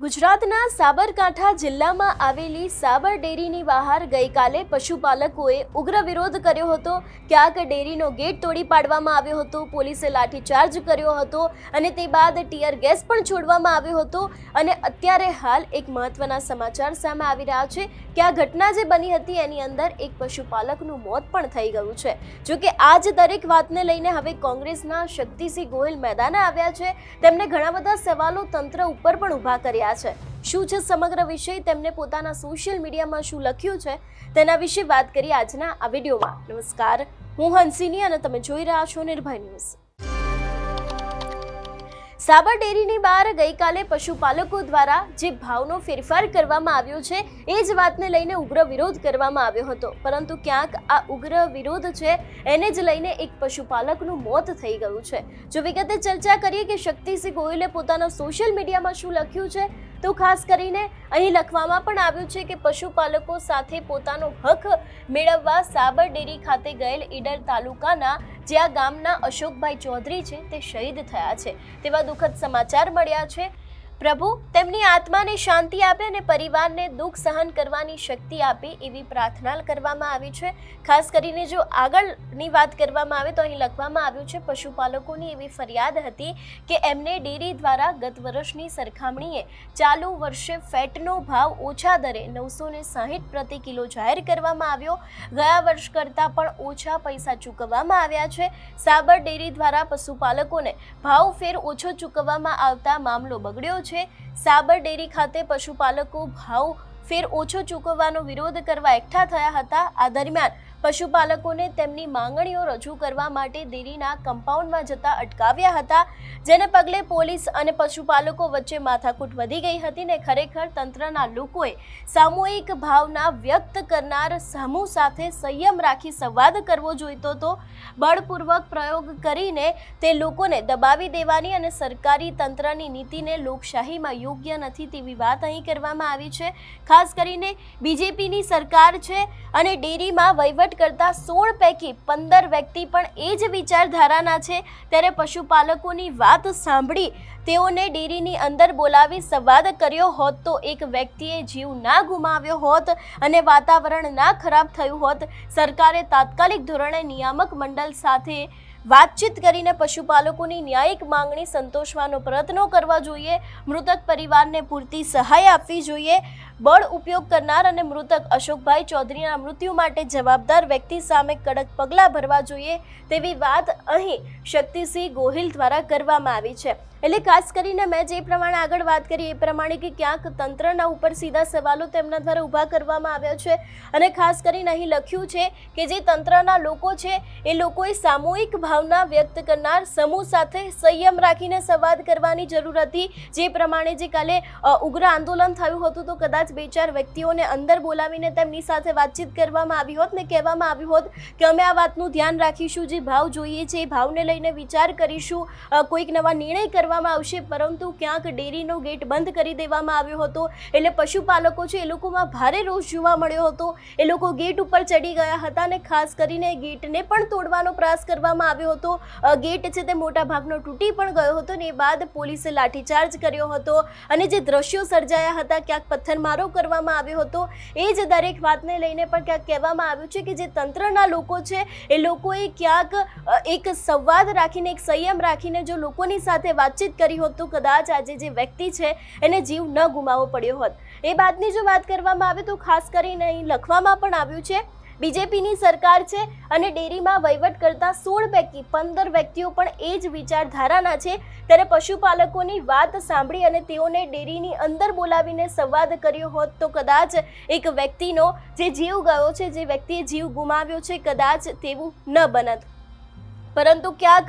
ગુજરાતના સાબરકાંઠા જિલ્લામાં આવેલી સાબર ડેરીની બહાર ગઈકાલે પશુપાલકોએ ઉગ્ર વિરોધ કર્યો હતો. ક્યાંક ડેરીનો ગેટ તોડી પાડવામાં આવ્યો હતો. પોલીસે લાઠીચાર્જ કર્યો હતો અને તે બાદ ટીયર ગેસ પણ છોડવામાં આવ્યો હતો. અને અત્યારે હાલ એક મહત્વના સમાચાર સામે આવી રહ્યા છે. કે આ ઘટના જે બની હતી એની અંદર એક પશુપાલકનું મોત પણ થઈ ગયું છે. જો કે આ જ દરેક વાતને લઈને હવે કોંગ્રેસના શક્તિસિંહ ગોહિલ મેદાને આવ્યા છે. તેમણે ઘણા બધા સવાલો તંત્ર ઉપર પણ ઊભા કર્યા છે. શું છે સમગ્ર વિષય? તેમને પોતાના સોશિયલ મીડિયામાં શું લખ્યું છે? તેના વિશે વાત કરી આજના આ વિડીયોમાં. નમસ્કાર. હું હંસિની અને તમે જોઈ રહ્યા છો નિર્ભય ન્યૂઝ. સાબર ડેરીની બહાર ગઈકાલે પશુપાલકો દ્વારા જે ભાવનો ફેરફાર કરવામાં આવ્યો છે, એ જ વાતને લઈને ઉગ્ર વિરોધ કરવામાં આવ્યો હતો. પરંતુ ક્યાંક આ ઉગ્ર વિરોધ છે, એને જ લઈને એક પશુપાલકનું મોત થઈ ગયું છે. જો વિગતે ચર્ચા કરીએ કે શક્તિસિંહ ગોયલે પોતાના સોશિયલ મીડિયામાં શું લખ્યું છે, તો ખાસ કરીને અહીં લખવામાં પણ આવ્યું છે કે પશુપાલકો સાથે પોતાનો હક મેળવવા સાબર ડેરી ખાતે ગયેલ ઈડર તાલુકાના જે આ ગામના અશોકભાઈ ચૌધરી છે તે શહીદ થયા છે તેવા દુઃખદ સમાચાર મળ્યા છે. પ્રભુ, તેમની આત્માને શાંતિ આપે અને પરિવારને દુઃખ સહન કરવાની શક્તિ આપે એવી પ્રાર્થના કરવામાં આવી છે. ખાસ કરીને જો આગળની વાત કરવામાં આવે તો અહીં લખવામાં આવ્યું છે, પશુપાલકોની એવી ફરિયાદ હતી કે એમને ડેરી દ્વારા ગત વર્ષની સરખામણીએ ચાલુ વર્ષે ફેટનો ભાવ ઓછા દરે નવસો ને સાહીઠ પ્રતિ કિલો જાહેર કરવામાં આવ્યો. ગયા વર્ષ કરતાં પણ ઓછા પૈસા ચૂકવવામાં આવ્યા છે. સાબર ડેરી દ્વારા પશુપાલકોને ભાવ ફેર ઓછો ચૂકવવામાં આવતા મામલો બગડ્યો છે સાબર ડેરી ખાતે પશુપાલકો ભાવ ફેર ઓછો ચૂકવવાનો વિરોધ કરવા એકઠા થયા હતા. આ દરમિયાન પશુપાલકોને તેમની માંગણીઓ રજૂ કરવા માટે ડેરીના કમ્પાઉન્ડમાં જતા અટકાવ્યા હતા, જેને પગલે પોલીસ અને પશુપાલકો વચ્ચે માથાકૂટ વધી ગઈ હતી ને ખરેખર તંત્રના લોકોએ સામૂહિક ભાવના વ્યક્ત કરનાર સમૂહ સાથે સંયમ રાખી સંવાદ કરવો જોઈતો હતો. બળપૂર્વક પ્રયોગ કરીને તે લોકોને દબાવી દેવાની અને સરકારી તંત્રની નીતિને લોકશાહીમાં યોગ્ય નથી તેવી વાત અહીં કરવામાં આવી છે. ખાસ કરીને બીજેપીની સરકાર છે અને ડેરીમાં વહીવટ કરતા સોળ પૈકી પંદર વ્યક્તિ પણ એ જ વિચારધારાના છે. ત્યારે પશુપાલકોની વાત સાંભળી તેઓને ડેરીની અંદર બોલાવી સંવાદ કર્યો હોત તો એક વ્યક્તિએ જીવ ના ગુમાવ્યો હોત અને વાતાવરણ ના ખરાબ થયું હોત. સરકારે તાત્કાલિક ધોરણે નિયામક મંડળ સાથે વાતચીત કરીને પશુપાલકોની ન્યાયિક માંગણી સંતોષવાનો પ્રયત્નો કરવા જોઈએ, મૃતક પરિવારને પૂરતી સહાય આપવી જોઈએ, બળ ઉપયોગ કરનાર અને મૃતક અશોકભાઈ ચૌધરીના મૃત્યુ માટે જવાબદાર વ્યક્તિ સામે કડક પગલાં ભરવા જોઈએ તેવી વાત અહીં શક્તિસિંહ ગોહિલ દ્વારા કરવામાં આવી છે. એટલે ખાસ કરીને મેં જે પ્રમાણે આગળ વાત કરી એ પ્રમાણે કે ક્યાંક તંત્રના ઉપર સીધા સવાલો તેમના દ્વારા ઊભા કરવામાં આવ્યા છે અને ખાસ કરીને અહીં લખ્યું છે કે જે તંત્રના લોકો છે એ લોકોએ સામૂહિક ભાવના વ્યક્ત કરનાર સમૂહ સાથે સંયમ રાખીને સંવાદ કરવાની જરૂર હતી. જે પ્રમાણે જે કાલે ઉગ્ર આંદોલન થયું હતું, તો કદાચ બે ચાર વ્યક્તિઓને અંદર બોલાવીને તેમની સાથે વાતચીત કરવામાં આવી હોત ને કહેવામાં આવ્યું હોત કે અમે આ વાતનું ધ્યાન રાખીશું, જે ભાવ જોઈએ છે એ ભાવને લઈને વિચાર કરીશું. કોઈક નવા નિર્ણય કરવામાં આવશે, પરંતુ ક્યાંક ડેરીનો ગેટ બંધ કરી દેવામાં આવ્યો હતો. એટલે પશુપાલકો છે એ લોકોમાં ભારે રોષ જોવા મળ્યો હતો. એ લોકો ગેટ ઉપર ચડી ગયા હતા અને ખાસ કરીને ગેટને પણ તોડવાનો પ્રયાસ કરવામાં આવ્યો હતો. ગેટ છે તે મોટા ભાગનો તૂટી પણ ગયો હતો ને એ બાદ પોલીસે લાઠીચાર્જ કર્યો હતો અને જે દ્રશ્યો સર્જાયા હતા, ક્યાંક પથ્થરમારો કરવામાં આવ્યો હતો, એ જ દરેક વાતને લઈને પણ ક્યાંક કહેવામાં આવ્યું છે કે જે તંત્રના લોકો છે, એ લોકોએ ક્યાંક એક સંવાદ રાખીને, એક સંયમ રાખીને જો લોકોની સાથે વાતચીત કરી હોત તો કદાચ આજે જે વ્યક્તિ છે, એને જીવ ન ગુમાવવો પડ્યો હોત. એ બાદની જો વાત કરવામાં આવે તો ખાસ કરીને અહીં લખવામાં પણ આવ્યું છે બીજેપીની સરકાર છે અને ડેરીમાં વહીવટ કરતા સોળ પૈકી પંદર વ્યક્તિઓ પણ એ જ વિચારધારાના છે. ત્યારે પશુપાલકોની વાત સાંભળી અને તેઓને ડેરીની અંદર બોલાવીને સંવાદ કર્યો હોત તો કદાચ એક વ્યક્તિનો જે જીવ ગયો છે, જે વ્યક્તિએ જીવ ગુમાવ્યો છે, કદાચ તેવું ન બનત. પરંતુ ક્યાંક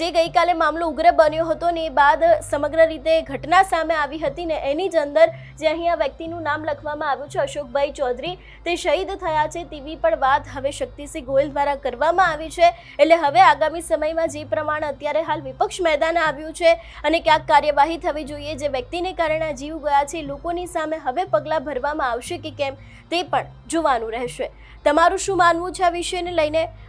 જે ગઈકાલે મામલો ઉગ્ર બન્યો હતો ને એ બાદ સમગ્ર રીતે ઘટના સામે આવી હતી ને એની જ અંદર જે અહીં આ વ્યક્તિનું નામ લખવામાં આવ્યું છે અશોકભાઈ ચૌધરી, તે શહીદ થયા છે તેવી પણ વાત હવે શક્તિસિંહ ગોયલ દ્વારા કરવામાં આવી છે. એટલે હવે આગામી સમયમાં જે પ્રમાણે અત્યારે હાલ વિપક્ષ મેદાન આવ્યું છે અને ક્યાંક કાર્યવાહી થવી જોઈએ જે વ્યક્તિને કારણે જીવ ગયા છે, લોકોની સામે હવે પગલાં ભરવામાં આવશે કે કેમ તે પણ જોવાનું રહેશે. તમારું શું માનવું છે આ વિષયને લઈને?